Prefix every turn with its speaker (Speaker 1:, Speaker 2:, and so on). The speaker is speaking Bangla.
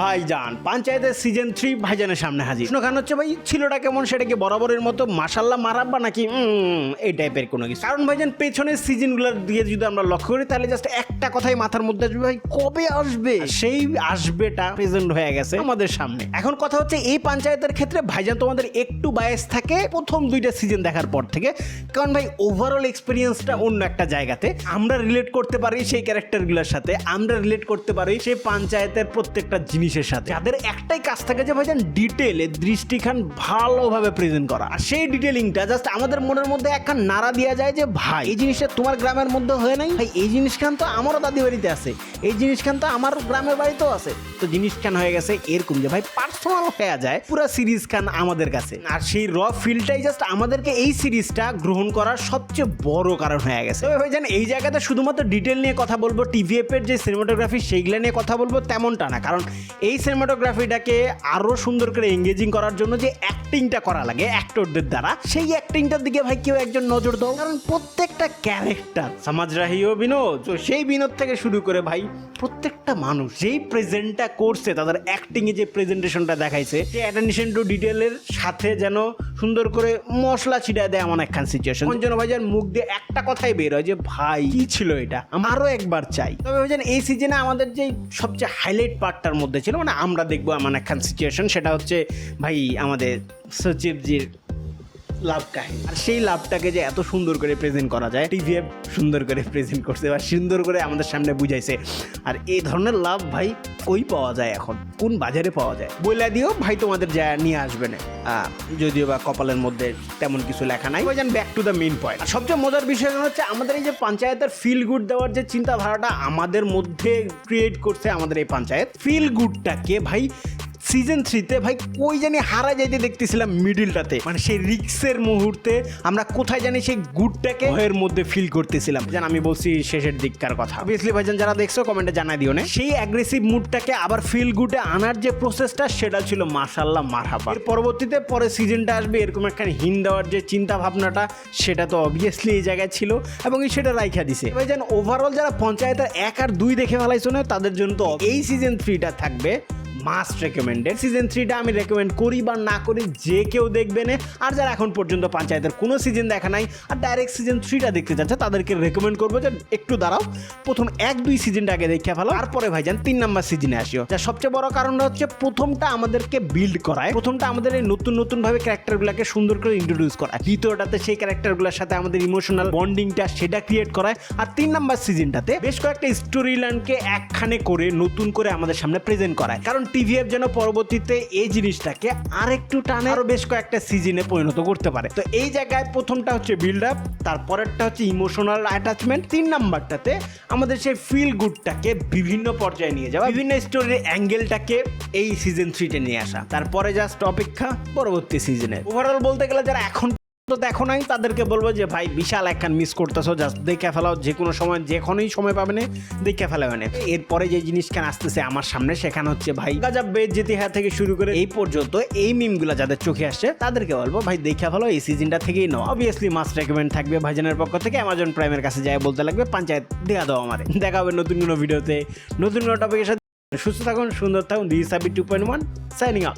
Speaker 1: ভাইজান, পঞ্চায়েতের সিজন থ্রি ভাইজানের সামনে হাজির। প্রশ্ন খান হচ্ছে ভাই, ছিলটা কেমন, সেটা কি বরাবরের মতো মাসাল্লাহ মারাব্বা নাকি? এই টাইপের কোনো কিছু। কারণ ভাইজান, পেছনের সিজনগুলোর দিয়ে যদি আমরা লক্ষ্য করি, তাহলে জাস্ট একটা কথাই মাথার মধ্যে আসবে ভাই, কবে আসবে? সেই আসবেটা প্রেজেন্ট হয়ে গেছে আমাদের সামনে। এখন কথা হচ্ছে, এই পঞ্চায়েতের ক্ষেত্রে ভাইজান তোমাদের একটু বায়াস থাকে প্রথম দুইটা সিজন দেখার পর থেকে। কারণ ভাই ওভারঅল এক্সপিরিয়েন্সটা অন্য একটা জায়গাতে। আমরা রিলেট করতে পারি সেই ক্যারেক্টারগুলোর সাথে, আমরা রিলেট করতে পারি সেই পঞ্চায়েতের প্রত্যেকটা জিনিসের সাথে। যাদের একটাই কাজ থাকে যে ভাইজান ডিটেলে দৃষ্টিখান ভালোভাবে প্রেজেন্ট করা। আর সেই ডিটেলিংটা জাস্ট আমাদের মনের মধ্যে একখান নাড়া দেওয়া যায় যে, ভাই, এই জিনিসটা তোমার গ্রামের মধ্যে হয়ে নাই? ভাই, এই জিনিসখান তো আমারও দাদি বাড়িতে আছে। এই জিনিসখান তো আমার গ্রামের বাড়িতেও আছে। তো জিনিসখান হয়ে গেছে এরকম যে, ভাই পার্সোনাল হয়ে যায় পুরো সিরিজ খান আমাদের কাছে। আর সেই র ফিলটাই জাস্ট আমাদেরকে এই সিরিজটা গ্রহণ করার সবচেয়ে বড় কারণ হয়ে গেছে। তবে ভাই জান এই জায়গাতে শুধুমাত্র ডিটেল নিয়ে কথা বলব টিভিএফ এর যে সিনেমাটোগ্রাফি সেইগুলো নিয়ে কথা বলব তেমনটা না। কারণ এই সিনেমাটোগ্রাফিটাকে আরও সুন্দর করে এঙ্গেজিং করার জন্য যে অ্যাক্টিংটা করা লাগে অ্যাক্টরদের দ্বারা, সেই অ্যাক্টিংটার দিকে ভাই কেউ একজন নজর দাও। কারণ প্রত্যেকটা ক্যারেক্টার সমাজরাহী ও বিনোদ সেই বিনোদ থেকে শুরু করে ভাই প্রত্যেকটা মানুষ, যেই প্রেজেন্টটা করছে, তাদের অ্যাক্টিংয়ে যে প্রেজেন্টেশনটা দেখাইছে, যে অ্যাটেনশন টু ডিটেলের সাথে যেন সুন্দর করে মশলা ছিটায় দেয় এমন একখান সিচুয়েশন জন্য ভাইজান মুখ দিয়ে একটা কথাই বের হয় যে, ভাই, কি ছিল এটা? আমারও একবার চাই। তবে ভাইজান, এই সিজনে আমাদের যে সবচেয়ে হাইলাইট পার্টটার মধ্যে ছিল মানে আমরা দেখব এমন একখান সিচুয়েশন সেটা হচ্ছে, ভাই, আমাদের সচিবজির লাভ কাহিনী। আর সেই লাভটাকে যে এত সুন্দর করে প্রেজেন্ট করা যায় টিভিএফ সুন্দর করে প্রেজেন্ট করছে বা সুন্দর করে আমাদের সামনে বুঝাইছে। আর এই ধরনের লাভ ভাই কই পাওয়া যায় এখন? কোন বাজারে পাওয়া যায়? বইলা দিও, ভাই তোমাদের যা নিয়ে আসবে না। যদিও বা কপালের মধ্যে তেমন কিছু লেখা নাই। ওই back to the main point আর সবচেয়ে মজার বিষয় হচ্ছে, আমাদের এই যে পঞ্চায়েতের ফিল গুড দেওয়ার যে চিন্তাধারাটা আমাদের মধ্যে ক্রিয়েট করছে আমাদের এই পঞ্চায়েত ফিল গুডটাকে ভাই সিজন থ্রিতে ভাই কই জানি হারা যাইতে দেখতেছিলাম মিডিলটাতে মানে সেই রিক্সের মুহূর্তে আমরা কোথায় জানি সেই গুডটাকে ভয়ের মধ্যে ফিল করতেছিলাম। যেন আমি বলছি শেষের দিককার কথা। অবভিয়াসলি ভাইজান যারা দেখছ কমেন্টে জানাই দিও না। সেই অ্যাগ্রেসিভ মুডটাকে আবার ফিল গুডে আনার যে প্রসেসটা সেটা ছিল মার্শাল্লাহ মারহাবা। এর পরবর্তীতে পরে সিজনটা আসবে এরকম একটা হিন দেওয়ার যে চিন্তা ভাবনাটা সেটা তো অবভিয়াসলি এই জায়গায় ছিল এবং সেটা রাইখা দিছে। ভাইজান ওভারঅল যারা পঞ্চায়েতের এক আর দুই দেখে ফেলাইছো না তাদের জন্য তো এই সিজন থ্রিটা থাকবে। মাস্ট রেকমেন্ডেড সিজন থ্রিটা আমি রেকমেন্ড করি বা না করি যে কেউ দেখবে না। আর যারা এখন পর্যন্ত পঞ্চায়েতের কোনো সিজন দেখা নাই, আর ডাইরেক্ট সিজন থ্রিটা দেখতে যাচ্ছে তাদেরকে রেকমেন্ড করব যে একটু দাঁড়াও। প্রথম এক দুই সিজনটা আগে দেখে ফেলো। তারপরে ভাইজান তিন নাম্বার সিজনে আসিও। যার সবচেয়ে বড় কারণটা হচ্ছে প্রথমটা আমাদেরকে বিল্ড করায়। প্রথমটা আমাদের এই নতুন নতুন ভাবে ক্যারেক্টারগুলোকে সুন্দর করে ইন্ট্রোডিউস করায়। দ্বিতীয়টাতে সেই ক্যারেক্টারগুলোর সাথে আমাদের ইমোশনাল বন্ডিংটা সেটা ক্রিয়েট করায়। আর তিন নাম্বার সিজনটাতে বেশ কয়েকটা স্টোরি লাইনকে একখানে করে, নতুন করে আমাদের সামনে প্রেজেন্ট করায়। কারণ টিভিএফ যেন পরবর্তীতে এই জিনিসটাকে আরেকটু টানে, আরও বেশ কয়েকটা সিজনে পরিণত করতে পারে। তো এই জায়গায় প্রথমটা হচ্ছে বিল্ড আপ তারপরেরটা হচ্ছে ইমোশনাল অ্যাটাচমেন্ট তিন নাম্বারটাতে আমাদের সেই ফিল গুডটাকে বিভিন্ন পর্যায়ে নিয়ে যাওয়া, বিভিন্ন স্টোরির অ্যাঙ্গেলটাকে এই সিজন থ্রিতে নিয়ে আসা। তারপরে জাস্ট অপেক্ষা পরবর্তী সিজনে ওভারঅল বলতে গেলে যারা এখন তো দেখো নাই, তাদেরকে বলব যে, ভাই, বিশাল একখান মিস করতেছো জাস্ট দেখে ফেলাও, যে কোনো সময় যেখানেই সময় পাবে না, দেখে ফেলা মানে এরপরে যে জিনিসখান আসতেছে আমার সামনে, সেখানে হচ্ছে, ভাই গাজাব বেদ জেতিহা থেকে শুরু করে, এই পর্যন্ত এই মিমগুলো যাদের চোখে আসছে, তাদেরকে বলব, ভাই, দেখে ফেলো এই সিজনটা থেকেই নাও। অবভিয়াসলি মাস্ট রেকমেন্ড থাকবে ভাইজানের পক্ষ থেকে অ্যামাজন প্রাইমের কাছে যায় বলতে লাগবে, পঞ্চায়েত দেখা দাও আমারে। দেখা হবে নতুন কোনো ভিডিওতে নতুন কোনো টপিকের সাথে, সুস্থ থাকুন, সুন্দর থাকুন দিস সাবি two point one signing out